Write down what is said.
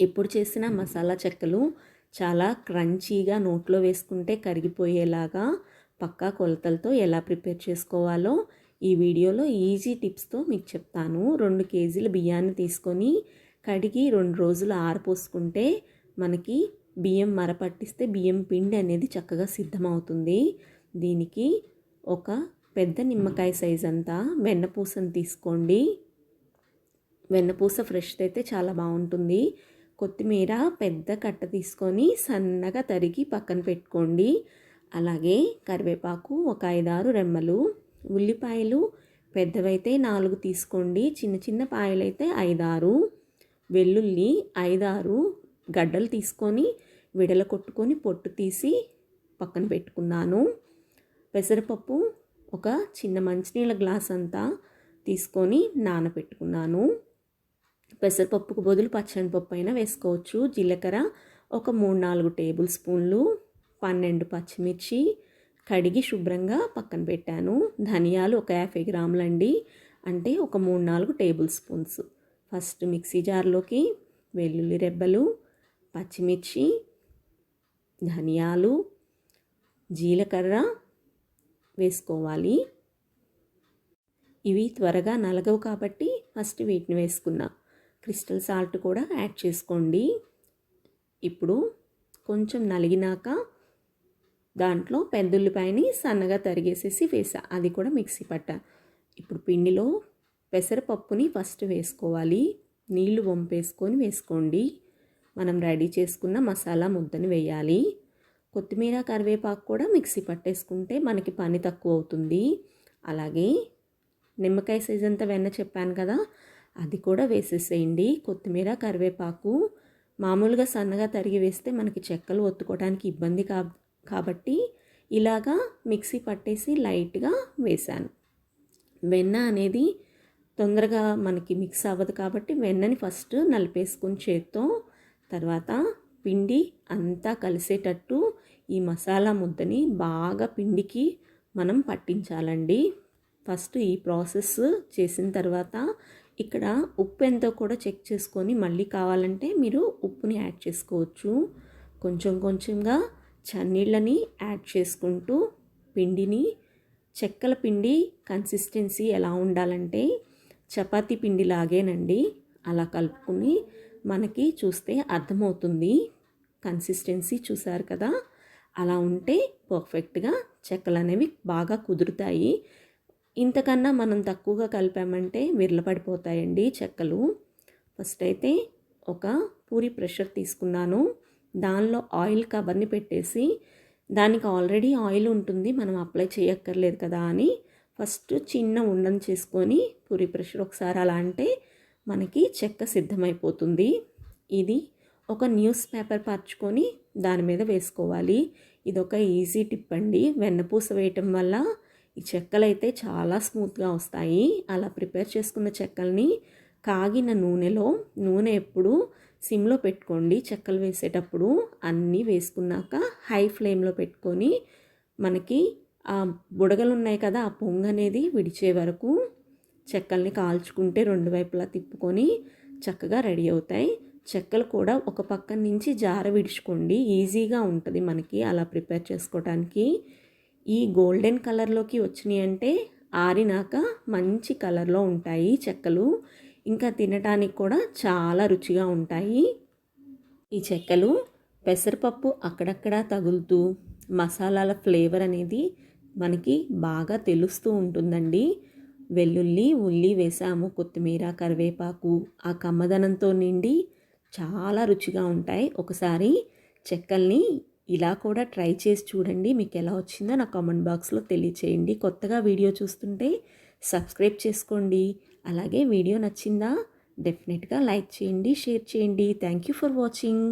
ఎప్పుడు చేసిన మసాలా చెక్కలు చాలా క్రంచీగా నోట్లో వేసుకుంటే కరిగిపోయేలాగా పక్కా కొలతలతో ఎలా ప్రిపేర్ చేసుకోవాలో ఈ వీడియోలో ఈజీ టిప్స్తో మీకు చెప్తాను. రెండు కేజీల బియ్యాన్ని తీసుకొని కడిగి రెండు రోజులు ఆరపోసుకుంటే మనకి బియ్యం మరపట్టిస్తే బియ్యం పిండి అనేది చక్కగా సిద్ధమవుతుంది. దీనికి ఒక పెద్ద నిమ్మకాయ సైజ్ అంతా వెన్నపూసను తీసుకోండి. వెన్నపూస ఫ్రెష్ అయితే చాలా బాగుంటుంది. కొత్తిమీర పెద్ద కట్ట తీసుకొని సన్నగా తరిగి పక్కన పెట్టుకోండి. అలాగే కరివేపాకు ఒక ఐదారు రెమ్మలు ఉల్లిపాయలు పెద్దవైతే నాలుగు తీసుకోండి. చిన్న చిన్న పాయలైతే ఐదారు వెల్లుల్లి ఐదారు గడ్డలు తీసుకొని విడల కొట్టుకొని పొట్టు తీసి పక్కన పెట్టుకున్నాను. పెసరపప్పు ఒక చిన్న మంచినీళ్ళ గ్లాస్ అంతా తీసుకొని నానబెట్టుకున్నాను పెసరపప్పుకు బదులు పచ్చనిపప్పు అయినా వేసుకోవచ్చు. జీలకర్ర ఒక మూడు నాలుగు టేబుల్ స్పూన్లు పన్నెండు పచ్చిమిర్చి కడిగి శుభ్రంగా పక్కన పెట్టాను. ధనియాలు ఒక యాభై గ్రాములండి. అంటే ఒక మూడు నాలుగు టేబుల్ స్పూన్స్. ఫస్ట్ మిక్సీ జార్లోకి వెల్లుల్లి రెబ్బలు పచ్చిమిర్చి ధనియాలు జీలకర్ర వేసుకోవాలి. ఇవి త్వరగా నలగవు కాబట్టి ఫస్ట్ వీటిని వేసుకున్నా. క్రిస్టల్ సాల్ట్ కూడా యాడ్ చేసుకోండి. ఇప్పుడు కొంచెం నలిగినాక దాంట్లో పెద్దుల్లిపాయని సన్నగా తరిగేసేసి వేసా. అది కూడా మిక్సీ పట్ట. ఇప్పుడు పిండిలో పెసరపప్పుని ఫస్ట్ వేసుకోవాలి. నీళ్ళు వంపేసుకొని వేసుకోండి. మనం రెడీ చేసుకున్న మసాలా ముద్దని వేయాలి. కొత్తిమీర కరివేపాకు కూడా మిక్సీ పట్టేసుకుంటే మనకి పని తక్కువ అవుతుంది. అలాగే నిమ్మకాయ సైజ్ అంతా వెన్న చెప్పాను కదా అది కూడా వేసేసేయండి. కొత్తిమీర కరివేపాకు మామూలుగా సన్నగా తరిగి వేస్తే మనకి చెక్కలు ఒత్తుకోవడానికి ఇబ్బంది కా కాబట్టి ఇలాగా మిక్సీ పట్టేసి లైట్గా వేశాను. వెన్న అనేది తొందరగా మనకి మిక్స్ అవ్వదు కాబట్టి వెన్నని ఫస్ట్ నలిపేసుకుని చేత్తో తర్వాత పిండి అంతా కలిసేటట్టు ఈ మసాలా ముద్దని బాగా పిండికి మనం పట్టించాలండి. ఫస్ట్ ఈ ప్రాసెస్ చేసిన తర్వాత ఇక్కడ ఉప్పు ఎంతో కూడా చెక్ చేసుకొని మళ్ళీ కావాలంటే మీరు ఉప్పుని యాడ్ చేసుకోవచ్చు. కొంచెం కొంచెంగా చన్నీళ్ళని యాడ్ చేసుకుంటూ పిండిని చెక్కల పిండి కన్సిస్టెన్సీ ఎలా ఉండాలంటే చపాతీ పిండి లాగేనండి. అలా కలుపుకుని మనకి చూస్తే అర్థమవుతుంది. కన్సిస్టెన్సీ చూసారు కదా? అలా ఉంటే పర్ఫెక్ట్గా చెక్కలు అనేవి బాగా కుదురుతాయి. ఇంతకన్నా మనం తక్కువగా కలిపామంటే విరలపడిపోతాయండి చెక్కలు. ఫస్ట్ అయితే ఒక పూరి ప్రెషర్ తీసుకున్నాను. దానిలో ఆయిల్ కవర్ని పెట్టేసి దానికి ఆల్రెడీ ఆయిల్ ఉంటుంది మనం అప్లై చేయక్కర్లేదు కదా అని ఫస్ట్ చిన్న ఉండను చేసుకొని పూరి ప్రెషర్ ఒకసారి అలా అంటే మనకి చెక్క సిద్ధమైపోతుంది. ఇది ఒక న్యూస్ పేపర్ పరుచుకొని దాని మీద వేసుకోవాలి. ఇది ఒక ఈజీ టిప్ అండి. వెన్నపూస వేయటం వల్ల ఈ చెక్కలు అయితే చాలా స్మూత్గా వస్తాయి. అలా ప్రిపేర్ చేసుకున్న చెక్కల్ని కాగిన నూనెలో నూనె ఎప్పుడు సిమ్లో పెట్టుకోండి చెక్కలు వేసేటప్పుడు. అన్నీ వేసుకున్నాక హై ఫ్లేమ్లో పెట్టుకొని మనకి ఆ బుడగలు ఉన్నాయి కదా ఆ పొంగు అనేది విడిచే వరకు చెక్కల్ని కాల్చుకుంటే రెండు వైపులా తిప్పుకొని చక్కగా రెడీ అవుతాయి. చెక్కలు కూడా ఒక పక్క నుంచి జార విడుచుకోండి. ఈజీగా ఉంటుంది మనకి అలా ప్రిపేర్ చేసుకోవడానికి ఈ గోల్డెన్ కలర్లోకి వచ్చినాయి అంటే ఆరినాక మంచి కలర్లో ఉంటాయి చెక్కలు. ఇంకా తినడానికి కూడా చాలా రుచిగా ఉంటాయి ఈ చెక్కలు. పెసరపప్పు అక్కడక్కడ తగులుతూ మసాలాల ఫ్లేవర్ అనేది మనకి బాగా తెలుస్తూ ఉంటుందండి. వెల్లుల్లి ఉల్లి వేసాము కొత్తిమీర కరివేపాకు ఆ కమ్మదనంతో నిండి చాలా రుచిగా ఉంటాయి. ఒకసారి చెక్కల్ని ఇలా కూడా ట్రై చేసి చూడండి. మీకు ఎలా వచ్చిందో నా కామెంట్ బాక్స్లో తెలియచేయండి. కొత్తగా వీడియో చూస్తుంటే సబ్స్క్రైబ్ చేసుకోండి. అలాగే వీడియో నచ్చిందా డెఫినెట్గా లైక్ చేయండి షేర్ చేయండి. Thank you for watching.